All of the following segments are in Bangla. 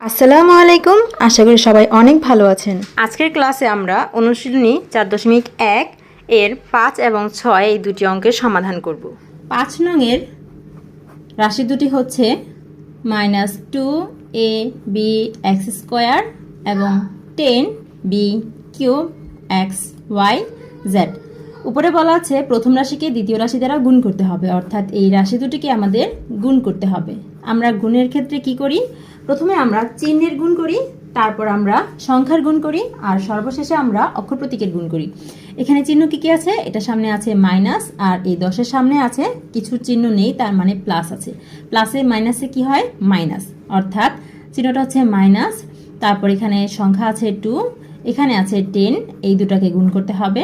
আসসালামু আলাইকুম। আশা করি সবাই অনেক ভালো আছেন। আজকের ক্লাসে আমরা অনুশীলনী চার দশমিক এক এর পাঁচ এবং ছয় এই দুটি অঙ্কের সমাধান করব। পাঁচ নংয়ের রাশি দুটি হচ্ছে minus two a b x square এবং ten b cube x y z. উপরে বলা আছে প্রথম রাশিকে দ্বিতীয় রাশি দ্বারা গুণ করতে হবে অর্থাৎ এই রাশি দুটিকে আমাদের গুণ করতে হবে। আমরা গুণের ক্ষেত্রে কি করি? প্রথমে আমরা চিহ্নের গুণ করি, তারপর আমরা সংখ্যার গুণ করি, আর সর্বশেষে আমরা অক্ষর প্রতীকের গুণ করি। এখানে চিহ্ন কি কি আছে? এটা সামনে আছে মাইনাস আর এই দশের সামনে আছে কিছু চিহ্ন নেই, তার মানে প্লাস আছে। প্লাসে মাইনাসে কি হয়? মাইনাস অর্থাৎ চিহ্নটা হচ্ছে মাইনাস তারপর এখানে সংখ্যা আছে টু এখানে আছে টেন এই দুটাকে গুণ করতে হবে।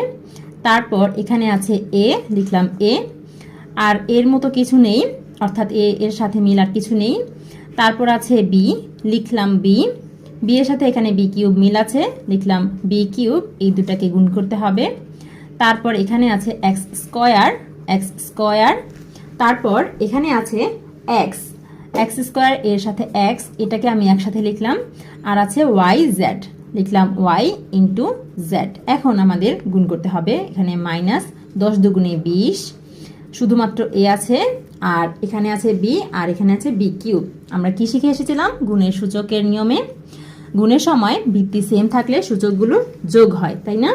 তারপর এখানে আছে এ লিখলাম এ আর এর মতো কিছু নেই, অর্থাৎ এ এর সাথে মিল আর কিছু নেই। তারপর আছে বি লিখলাম বি বি এর সাথে এখানে বি কিউব মিল আছে, লিখলাম বি কিউব, এই দুটাকে গুণ করতে হবে। তারপর এখানে আছে এক্স স্কয়ার এক্স স্কয়ার, তারপর এখানে আছে এক্স এক্স স্কোয়ার এর সাথে এক্স এটাকে আমি একসাথে লিখলাম, আর আছে ওয়াই জেড লিখলাম ওয়াই ইন্টু জেড এখন আমাদের গুণ করতে হবে, এখানে মাইনাস দশ দুগুণে বিশ, শুধুমাত্র এ আছে আর এখানে আছে বি আর এখানে আছে বি কিউব আমরা কি শিখে এসেছিলাম? গুণের সূচকের নিয়মে। গুণের সময় ভিত্তি সেম থাকলে সূচকগুলো যোগ হয়, তাই না?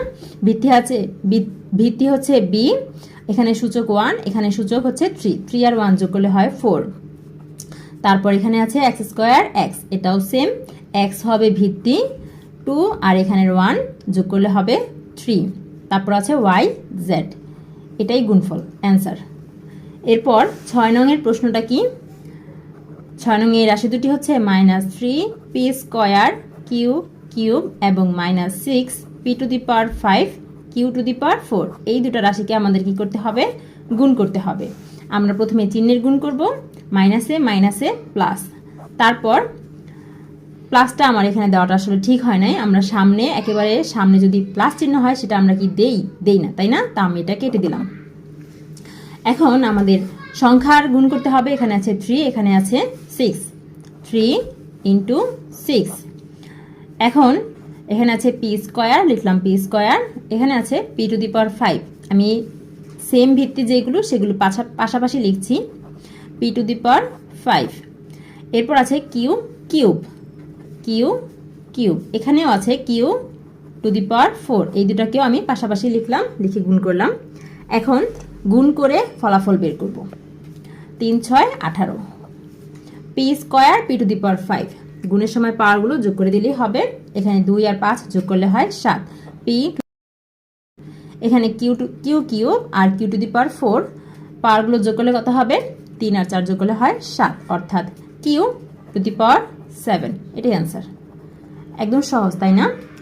ভিত্তি আছে ভিত্তি হচ্ছে বি এখানে সূচক ওয়ান এখানে সূচক হচ্ছে থ্রি থ্রি আর ওয়ান যোগ করলে হয় ফোর তারপর এখানে আছে এক্স স্কোয়ার এক্স এটাও সেম এক্স হবে ভিত্তি টু আর এখানের ওয়ান যোগ করলে হবে থ্রি তারপর আছে ওয়াই জেড এটাই গুণফল অ্যান্সার এরপর ছয় নংয়ের প্রশ্নটা কি? ছয় নং এই রাশি দুটি হচ্ছে minus three p square q cube এবং minus six p to the power five q to the power four এই দুটো রাশিকে আমাদের কি করতে হবে? গুণ করতে হবে। আমরা প্রথমে চিহ্নের গুণ করব মাইনাসে মাইনাসে প্লাস তারপর প্লাসটা আমার এখানে দেওয়াটা আসলে ঠিক হয় নাই। আমরা সামনে, একেবারে সামনে যদি প্লাস চিহ্ন হয়, সেটা আমরা কি দেই? দেই না, তাই না? তা আমি এটা কেটে দিলাম। এখন আমাদের সংখ্যার গুণ করতে হবে। এখানে আছে থ্রি এখানে আছে সিক্স থ্রি ইন্টু সিক্স এখন এখানে আছে পি স্কোয়ার লিখলাম পি স্কোয়ার এখানে আছে p to the power five আমি সেম ভিত্তি যেগুলো, সেগুলো পাশা- পাশাপাশি লিখছি। P to the power five এরপর আছে কিউ কিউব কিউ কিউব এখানেও আছে q to the power four এই দুটাকেও আমি পাশাপাশি লিখলাম, লিখে গুণ করলাম। এখন গুণ করে ফলাফল বের করব। তিন, ছয়, আঠারো। P square p to the power five গুণের সময় পাওয়ারগুলো যোগ করে দিলেই হবে। এখানে দুই আর পাঁচ যোগ করলে হয় সাত। পি এখানে q two q q R q to the power four পাওয়ারগুলো যোগ করলে কত হবে? তিন আর চার যোগ করলে হয় সাত। অর্থাৎ q to the power seven এটাই অ্যান্সার একদম সহজ, তাই না?